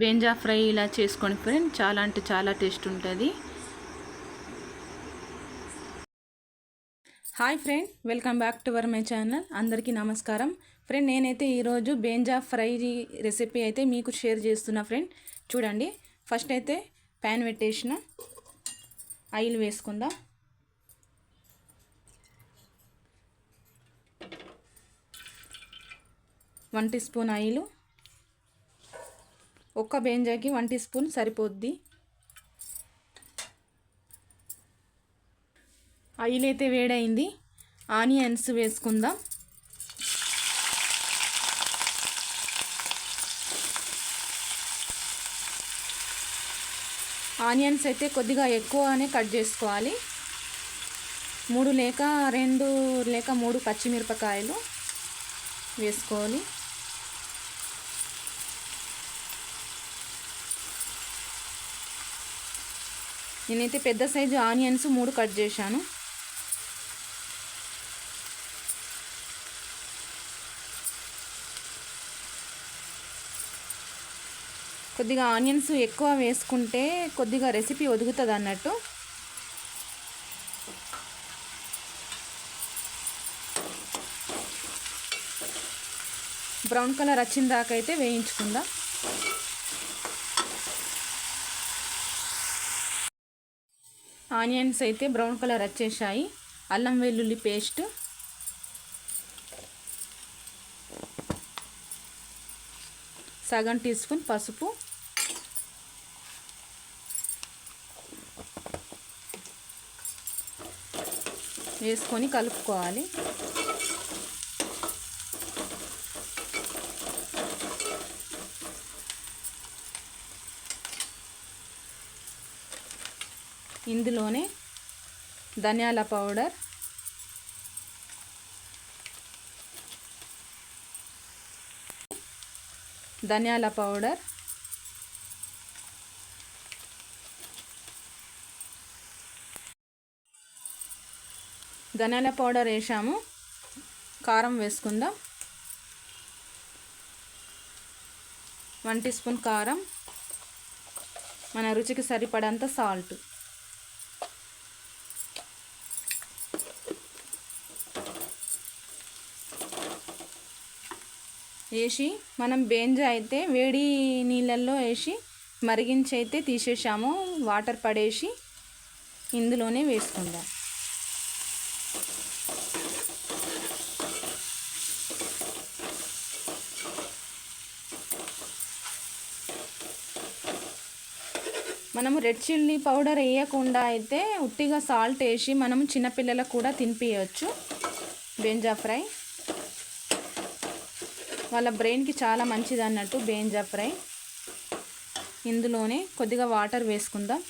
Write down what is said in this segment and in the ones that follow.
బెంజా fry ఇలా చేసుకోండి friend చాలా అంటే చాలా టేస్ట్ ఉంటుంది. Hi friend welcome back to our my channel. అందరికీ నమస్కారం. ఫ్రెండ్ నేనైతే ఈరోజు బేంజా ఫ్రై రెసిపీ అయితే మీకు షేర్ చేస్తున్నా ఫ్రెండ్. చూడండి ఫస్ట్ అయితే ప్యాన్ పెట్టేసిన. ఆయిల్ వేసుకుందాం. One teaspoon oil. ఒక్క బేంజాకి వన్ టీ స్పూన్ సరిపోద్ది. ఆయిల్ అయితే వేడైంది. ఆనియన్స్ వేసుకుందాం. ఆనియన్స్ అయితే కొద్దిగా ఎక్కువనే కట్ చేసుకోవాలి. మూడు లేక రెండు లేక మూడు పచ్చిమిరపకాయలు వేసుకోవాలి. నేనైతే పెద్ద సైజు ఆనియన్స్ మూడు కట్ చేశాను. కొద్దిగా ఆనియన్స్ ఎక్కువ వేసుకుంటే కొద్దిగా రెసిపీ ఒదుగుతుంది అన్నట్టు. బ్రౌన్ కలర్ వచ్చిన దాకా అయితే వేయించుకుందాం. ఆనియన్స్ అయితే బ్రౌన్ కలర్ వచ్చేసాయి. అల్లం వెల్లుల్లి పేస్ట్. సగం టీ స్పూన్ పసుపు. వేసుకొని కలుపుకోవాలి. ఇందులోనే ధనియాల పౌడర్. ధనియాల పౌడర్. ధనియాల పౌడర్ వేసాము. కారం వేసుకుందాం. వన్ టీ స్పూన్ కారం. మన రుచికి సరిపడంత సాల్ట్. వేసి మనం బేంజా అయితే వేడి నీళ్ళల్లో వేసి మరిగించి అయితే తీసేసాము. వాటర్ పడేసి ఇందులోనే వేసుకుందాం. మనము రెడ్ చిల్లీ పౌడర్ వేయకుండా అయితే ఉట్టిగా సాల్ట్ వేసి మనం చిన్నపిల్లలకు కూడా తినిపించవచ్చు బెంజా ఫ్రై. వాళ్ళ బ్రెయిన్కి చాలా మంచిది అన్నట్టు బేంజా ఫ్రై. ఇందులోనే కొద్దిగా వాటర్ వేసుకుందాం.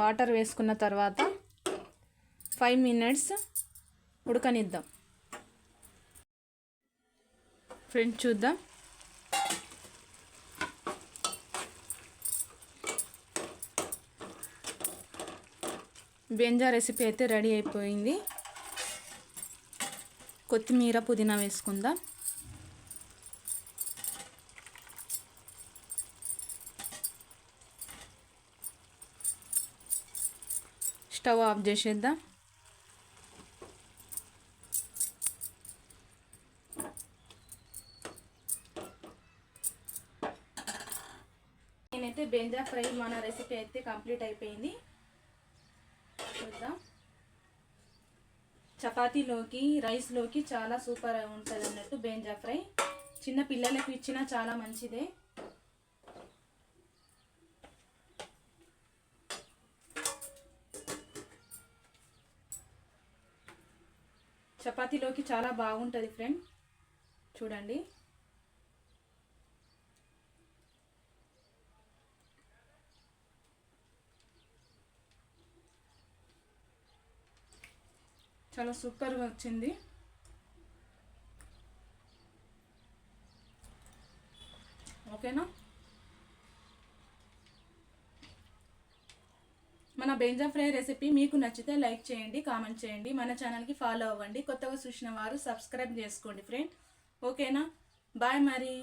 వాటర్ వేసుకున్న తర్వాత ఫైవ్ మినిట్స్ ఉడకనిద్దాం. ఫ్రెండ్స్ చూద్దాం. బెంజా రెసిపీ అయితే రెడీ అయిపోయింది. కొత్తిమీర పుదీనా వేసుకుందాం. స్టవ్ ఆఫ్ చేసేద్దాం. నేనైతే బెంజా ఫ్రై మన రెసిపీ అయితే కంప్లీట్ అయిపోయింది చూద్దాం చపాతీలోకి రైస్లోకి చాలా సూపర్ ఉంటుంది అన్నట్టు బేంజా ఫ్రై. చిన్న పిల్లలకు ఇచ్చినా చాలా మంచిదే. చపాతీలోకి చాలా బాగుంటుంది ఫ్రెండ్. చూడండి. చాలా సూపర్గా వచ్చింది. ఓకేనా మన బెంజా ఫ్రై రెసిపీ మీకు నచ్చితే లైక్ చేయండి కామెంట్ చేయండి మన ఛానల్కి ఫాలో అవ్వండి. కొత్తగా చూసిన వారు సబ్స్క్రైబ్ చేసుకోండి ఫ్రెండ్ ఓకేనా బాయ్ మరి.